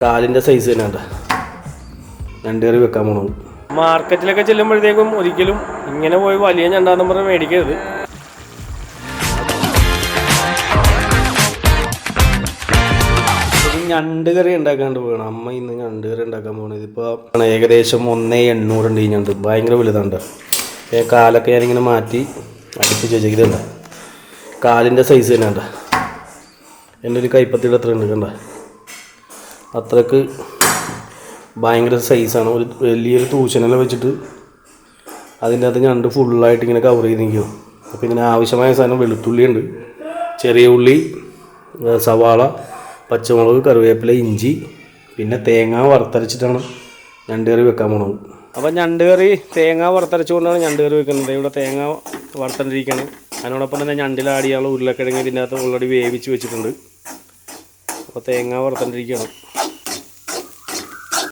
കാലിന്റെ സൈസ് തന്നെ ഉണ്ട് രണ്ട് കറി വെക്കാൻ പോണത് മാർക്കറ്റിലൊക്കെ ചെല്ലുമ്പോഴത്തേക്കും ഒരിക്കലും ഇങ്ങനെ പോയി വലിയ ഞണ്ടാന്ന് പറഞ്ഞ് മേടിക്കരുത്. ഞണ്ട് കറി ഉണ്ടാക്കാണ്ട് പോകണം അമ്മ ഇന്ന് ഞണ്ട് കറി ഉണ്ടാക്കാൻ പോകണം ഇതിപ്പോ ഏകദേശം ഒന്നേ എണ്ണൂറുണ്ട് ഈ ഞണ്ട്. ഭയങ്കര വലുതുണ്ട്. ഏ കാലൊക്കെ ഞാനിങ്ങനെ മാറ്റി അടുപ്പിച്ച് വെച്ചിട്ടുണ്ട് കാലിന്റെ സൈസ് തന്നെ ഉണ്ട് എന്റെ ഒരു കൈപ്പത്തിയുടെ അത്ര ഉണ്ട് കണ്ട? അത്രയ്ക്ക് ഭയങ്കര സൈസാണ് ഒരു വലിയൊരു തൂശനെല്ലാം വെച്ചിട്ട് അതിന്റെ അകത്ത് ഞണ്ട് ഫുള്ളായിട്ട് ഇങ്ങനെ കവർ ചെയ്ത് നിൽക്കും അപ്പോൾ ഇങ്ങനെ ആവശ്യമായ സാധനം വെളുത്തുള്ളി ഉണ്ട് ചെറിയ ഉള്ളി സവാള പച്ചമുളക് കറിവേപ്പില ഇഞ്ചി പിന്നെ തേങ്ങ വറുത്തരച്ചിട്ടാണ് ഞണ്ട് കറി വെക്കാൻ പോണത്. അപ്പോൾ ഞണ്ട് കറി തേങ്ങ വറുത്തരച്ചുകൊണ്ടാണ് ഞണ്ട് കറി വെക്കുന്നത്. ഇവിടെ തേങ്ങ വറുത്തരച്ചിരിക്കുകയാണ് അതിനോടൊപ്പം തന്നെ ഞണ്ടിലാടിയുള്ള ഉരുളക്കിഴങ്ങ് ഇതിന്റെ അകത്ത് ഓൾറെഡി വേവിച്ച് വെച്ചിട്ടുണ്ട്. അപ്പോൾ തേങ്ങ വറുത്തണ്ടിരിക്കുകയാണ്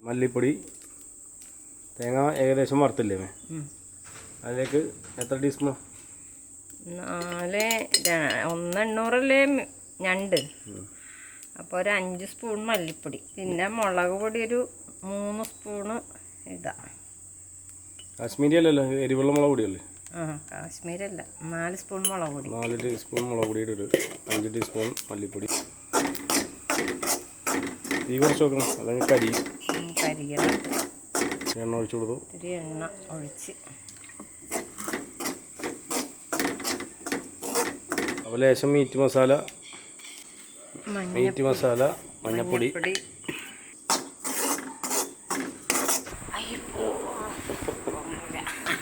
മല്ലിപ്പൊടി തേങ്ങ ഏകദേശം വറുത്തില്ലേ മേ? അതിലേക്ക് എത്ര ടീസ്പൂൺ നാല് ഒന്നെണ്ണൂറല്ലേ ഞണ്ട്. അപ്പോൾ ഒരു അഞ്ച് സ്പൂൺ മല്ലിപ്പൊടി. പിന്നെ മുളക് പൊടി ഒരു മൂന്ന് സ്പൂണ് ഇതാ കാശ്മീരി അല്ലല്ലോ എരിവുള്ള മുളക് പൊടിയല്ലേ? ആ കാശ്മീരല്ല. നാല് സ്പൂൺ മുളക് പൊടി. നാല് ടീസ്പൂൺ മുളക് പൊടിയുടെ ഒരു അഞ്ച് ടീസ്പൂൺ മല്ലിപ്പൊടി. തീ കുറച്ച് വെക്കണം. അല്ലെങ്കിൽ കരി. കരിയണം എണ്ണ ഒഴിച്ചു കൊടുത്തു. എണ്ണ ഒഴിച്ച്. അപ്പോൾ ലേശം മീറ്റ് മസാല മീറ്റ് മസാല മഞ്ഞപ്പൊടി.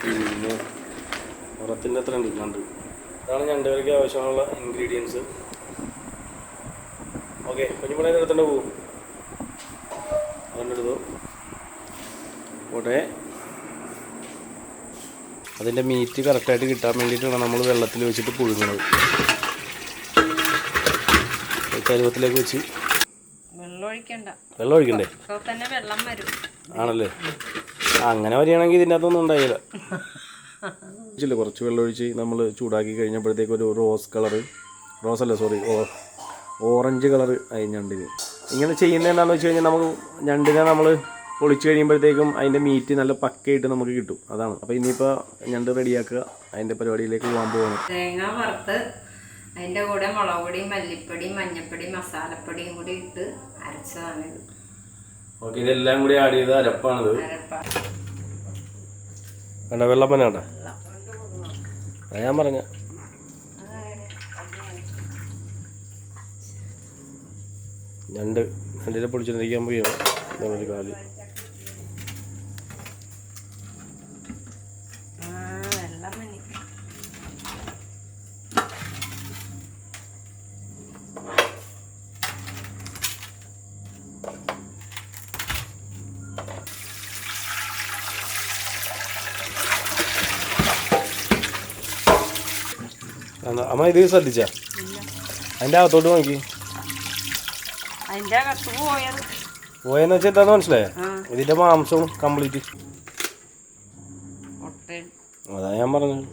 പിന്നെ ഉറത്തിന്റെ അത്ര ഉണ്ട് ഇതാണ് ഞണ്ടുകൾക്ക് ആവശ്യമുള്ള ഇൻഗ്രീഡിയൻസ് ഓക്കെ കുഞ്ഞുപിള്ളേ എടുത്തോണ്ട് പോകും പോട്ടെ അതിന്റെ മീറ്റ് കറക്റ്റായിട്ട് കിട്ടാൻ വേണ്ടിയിട്ടാണ് നമ്മൾ വെള്ളത്തിൽ വെച്ചിട്ട് പുഴുങ്ങുന്നത് കരുവത്തിലേക്ക് വെച്ച്. വെള്ളം ഒഴിക്കണ്ട വെള്ളം ഒഴിക്കണ്ടേ ഇപ്പോൾ തന്നെ വെള്ളം വരും. ആണല്ലേ? അങ്ങനെ വരികയാണെങ്കിൽ ഇതിന്റെ അകത്തൊന്നും ഉണ്ടായില്ല. കുറച്ച് വെള്ളം ഒഴിച്ച് നമ്മൾ ചൂടാക്കി കഴിഞ്ഞപ്പോഴത്തേക്ക് ഒരു റോസ് കളറ് റോസ് അല്ല സോറി ഓ ഓറഞ്ച് കളറ് ആയി ഞണ്ടിന് ഇങ്ങനെ ചെയ്യുന്നത് എന്താണെന്ന് വെച്ച് കഴിഞ്ഞാൽ നമുക്ക് ഞണ്ടിനെ നമ്മൾ പൊളിച്ച് കഴിയുമ്പോഴത്തേക്കും അതിന്റെ മീറ്റ് നല്ല പക്കയായിട്ട് നമുക്ക് കിട്ടും. അതാണ്. അപ്പോൾ ഇനിയിപ്പോൾ ഞണ്ട് റെഡിയാക്കുക. അതിന്റെ പരിപാടിയിലേക്ക് പോകാൻ പോകുന്നു തേങ്ങ വറുത്ത് അതിന്റെ കൂടെ മുളക് പൊടി മല്ലിപ്പൊടി മഞ്ഞപ്പൊടി മസാലപ്പൊടിയും കൂടി ഇട്ട് അരച്ചതാണിത് ഓക്കെ ഇതെല്ലാം കൂടി ആഡ് ചെയ്ത അരപ്പാണിത്. അരപ്പ. വേണ്ട വെള്ളം തന്നെ വേണ്ട ഞാൻ പറഞ്ഞ. ഞണ്ട് ഞണ്ടിനെ പൊളിച്ചിട്ടിരിക്കാൻ പോയി കാൽ ആ വെള്ളം മതി എന്നാ, അമ്മ ഇത് ശ്രദ്ധിച്ച? അതിന്റെ അകത്തോട്ട് നോക്കി. പോയെന്ന് വെച്ചാൽ എന്താന്ന് മനസ്സിലായോ? ഇതിന്റെ മാംസവും കംപ്ലീറ്റ് അതാ ഞാൻ പറഞ്ഞത്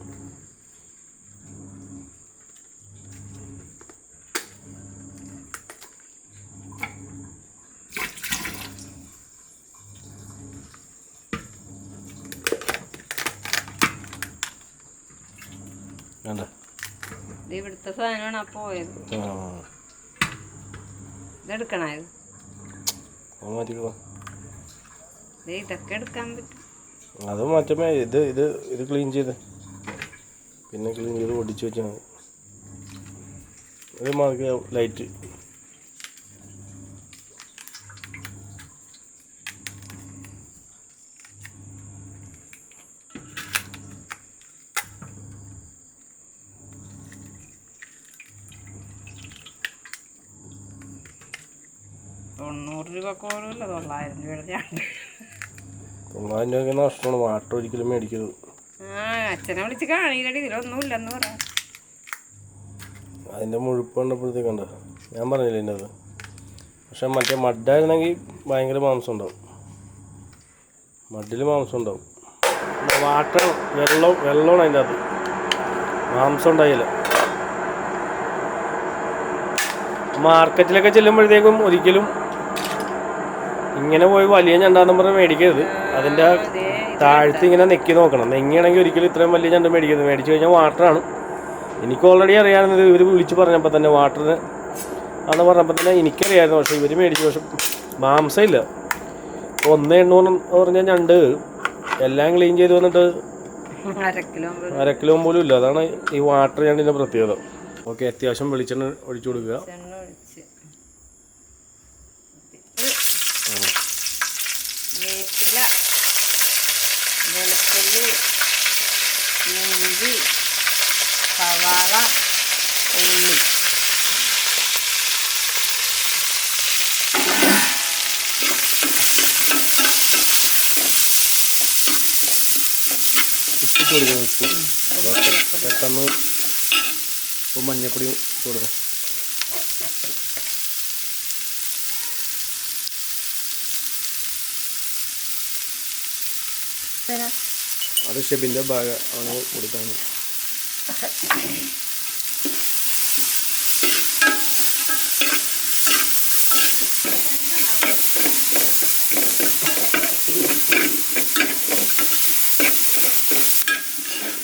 വേണ്ട ഇത് ഇവിടുത്തെ സാധനമാണ് ആ പോയത്. ഇതെടുക്കണായത് ഇതൊക്കെ എടുക്കാൻ പറ്റും. അത് മാറ്റമേ ഇത് ഇത് ഇത് ക്ലീൻ ചെയ്ത്. പിന്നെ ക്ലീൻ ചെയ്ത് ഒടിച്ചു വെച്ചാൽ മതി. ഒരു മാർക്ക് ലൈറ്റ് തൊണ്ണൂറ് രൂപ കുറവല്ല തൊള്ളായിരം രൂപയുടെ ചാണ്ട് തൊള്ളായിരം രൂപയ്ക്ക് നഷ്ടമാണ് വാട്ടർ ഒരിക്കലും മേടിക്കരുത്. ആ അച്ഛനെ വിളിച്ച് കാണിയില്ലടി ഇതിലൊന്നുമില്ലെന്ന് പറയാം അതിന്റെ മുഴുപ്പ് കണ്ടപ്പോഴത്തേക്കണ്ട ഞാൻ പറഞ്ഞില്ല എന്റെ അത് പക്ഷെ മറ്റേ മഡായിരുന്നെങ്കിൽ ഭയങ്കര മാംസം ഉണ്ടാവും മഡിൽ മാംസം ഉണ്ടാവും വാട്ടർ വെള്ളം വെള്ളമാണ് അതിന്റെ അത് മാംസം ഉണ്ടായില്ല. മാർക്കറ്റിലൊക്കെ ചെല്ലുമ്പോഴത്തേക്കും ഒരിക്കലും ഇങ്ങനെ പോയി വലിയ ഞണ്ടാന്ന് പറഞ്ഞ് മേടിക്കരുത്. അതിന്റെ താഴ്ത്തി ഇങ്ങനെ നെക്കി നോക്കണം. നെങ്ങിയാണെങ്കിൽ ഒരിക്കലും ഇത്രയും വലിയ ഞണ്ട് മേടിക്കരുത്. മേടിച്ചു കഴിഞ്ഞാൽ വാട്ടറാണ്. എനിക്ക് ഓൾറെഡി അറിയാവുന്നത് ഇവർ വിളിച്ച് പറഞ്ഞപ്പോൾ തന്നെ വാട്ടറിന് അന്ന് പറഞ്ഞപ്പോൾ തന്നെ എനിക്കറിയായിരുന്നു. പക്ഷേ ഇവർ മേടിച്ചു പക്ഷെ മാംസമില്ല. ഒന്ന് എണ്ണൂറ് പറഞ്ഞ ഞണ്ട് എല്ലാം ക്ലീൻ ചെയ്ത് വന്നിട്ട് അരക്കിലോ കിലോ അര കിലോ പോലും ഇല്ല. അതാണ് ഈ വാട്ടർ ഞണ്ടിന്റെ പ്രത്യേകത. ഓക്കെ അത്യാവശ്യം വെളിച്ചെണ്ണ ഒഴിച്ചു കൊടുക്കുക. വേപ്പില വെളുത്തുള്ളി ഇഞ്ചി സവാള ഉള്ളി. ഉപ്പിട്ട് കൊടുക്കണം ഉപ്പ്. പെട്ടെന്ന് ഉപ്പും മഞ്ഞപ്പൊടി ഇട്ട് അത് ഷെബിന്റെ ഭാഗം ആണ് കൊടുക്കാൻ.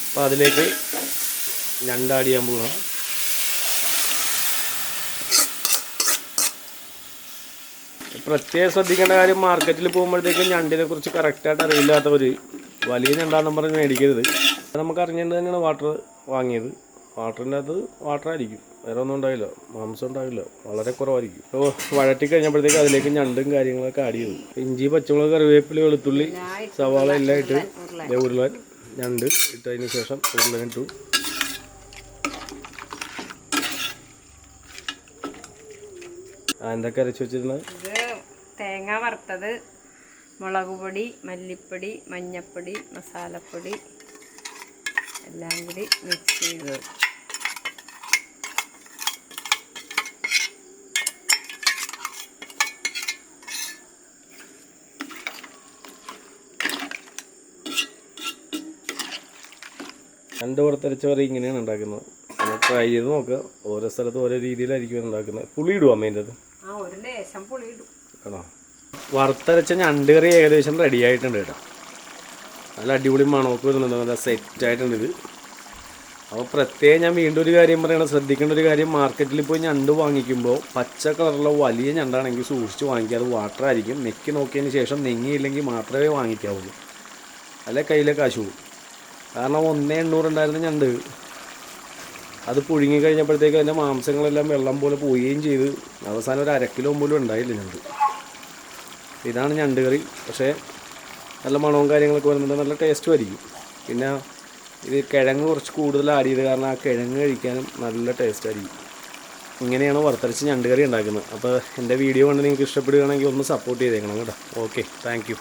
അപ്പം അതിലേക്ക് ഞണ്ടാഡ് ചെയ്യാൻ പോകണം പ്രത്യേകം ശ്രദ്ധിക്കേണ്ട കാര്യം മാർക്കറ്റിൽ പോകുമ്പോഴത്തേക്കും ഞണ്ടിനെ കുറിച്ച് കറക്റ്റായിട്ട് അറിയില്ലാത്തവർ വലിയ ഞണ്ടാണെന്ന് പറഞ്ഞ് മേടിക്കരുത്. നമുക്ക് അറിഞ്ഞുകൊണ്ട് തന്നെയാണ് വാട്ടർ വാങ്ങിയത്. വാട്ടറിന്റെ അത് വാട്ടറായിരിക്കും വേറെ ഒന്നും ഉണ്ടാവില്ല. മാംസം ഉണ്ടാവില്ല. വളരെ കുറവായിരിക്കും. അപ്പോൾ വഴറ്റി കഴിഞ്ഞപ്പോഴത്തേക്ക് അതിലേക്ക് ഞണ്ടും കാര്യങ്ങളൊക്കെ ആഡ് ചെയ്തു. ഇഞ്ചി പച്ചമുളക് കറിവേപ്പില വെളുത്തുള്ളി സവാള എല്ലാം ഇട്ട് ഉരുളാൻ ഞണ്ട് ഇട്ടതിന് ശേഷം ഉരുളൻ ഇട്ടു. അതിന്റെ എന്തൊക്കെ വെച്ചിരുന്ന തേങ്ങ വറുത്തത് മുളക് പൊടി മല്ലിപ്പൊടി മഞ്ഞപ്പൊടി മസാലപ്പൊടി എല്ലാം കൂടി മിക്സ് ചെയ്ത് രണ്ട് പുറത്തരച്ച വരെ ഇങ്ങനെയാണ് ഉണ്ടാക്കുന്നത്. ട്രൈ ചെയ്ത് നോക്കുക ഓരോ സ്ഥലത്ത് ഓരോ രീതിയിലായിരിക്കും ഉണ്ടാക്കുന്നത്. പുളി ഇടുവാ അമ്മേന്റെ അത് ആ ഒരു ലേശം പുളി ഇടും ആണോ വറുത്തരച്ച ഞണ്ട് കറി ഏകദേശം റെഡി ആയിട്ടുണ്ട് കേട്ടോ. നല്ല അടിപൊളി മണമൊക്കെ വരുന്നുണ്ട്. നല്ല സെറ്റായിട്ടുണ്ട് ഇത്. അപ്പോൾ പ്രത്യേകം ഞാൻ വീണ്ടും ഒരു കാര്യം പറയണം. ശ്രദ്ധിക്കേണ്ട ഒരു കാര്യം മാർക്കറ്റിൽ പോയി ഞണ്ട് വാങ്ങിക്കുമ്പോൾ പച്ച കളറുള്ള വലിയ ഞണ്ടാണെങ്കിൽ സൂക്ഷിച്ച് വാങ്ങിക്കുക. അത് വാട്ടർ ആയിരിക്കും. നെക്കി നോക്കിയതിന് ശേഷം നെങ്ങിയില്ലെങ്കിൽ മാത്രമേ വാങ്ങിക്കാവുള്ളൂ അല്ലെ കയ്യിലെ കാശ് പോകും കാരണം ഒന്നേ എണ്ണൂറുണ്ടായിരുന്ന ഞണ്ട് അത് പുഴുങ്ങി കഴിഞ്ഞപ്പോഴത്തേക്ക് അതിന്റെ മാംസങ്ങളെല്ലാം വെള്ളം പോലെ പോവുകയും ചെയ്ത് അവസാനം ഒരു അരക്കിലോ കിലോ പോലും ഉണ്ടായില്ല ഞണ്ട്. ഇതാണ് ഞണ്ട് കറി പക്ഷേ നല്ല മണവും കാര്യങ്ങളൊക്കെ വരുന്നുണ്ട് നല്ല ടേസ്റ്റും ആയിരിക്കും. പിന്നെ ഇത് കിഴങ്ങ് കുറച്ച് കൂടുതൽ ആഡ് ചെയ്ത് കാരണം ആ കിഴങ്ങ് കഴിക്കാനും നല്ല ടേസ്റ്റ് ആയിരിക്കും. ഇങ്ങനെയാണ് വറുത്തരച്ച് ഞണ്ട് കറി ഉണ്ടാക്കുന്നത്. അപ്പോൾ എന്റെ വീഡിയോ കണ്ട് നിങ്ങൾക്ക് ഇഷ്ടപ്പെടുകയാണെങ്കിൽ ഒന്ന് സപ്പോർട്ട് ചെയ്തേക്കണം കേട്ടോ. Okay thank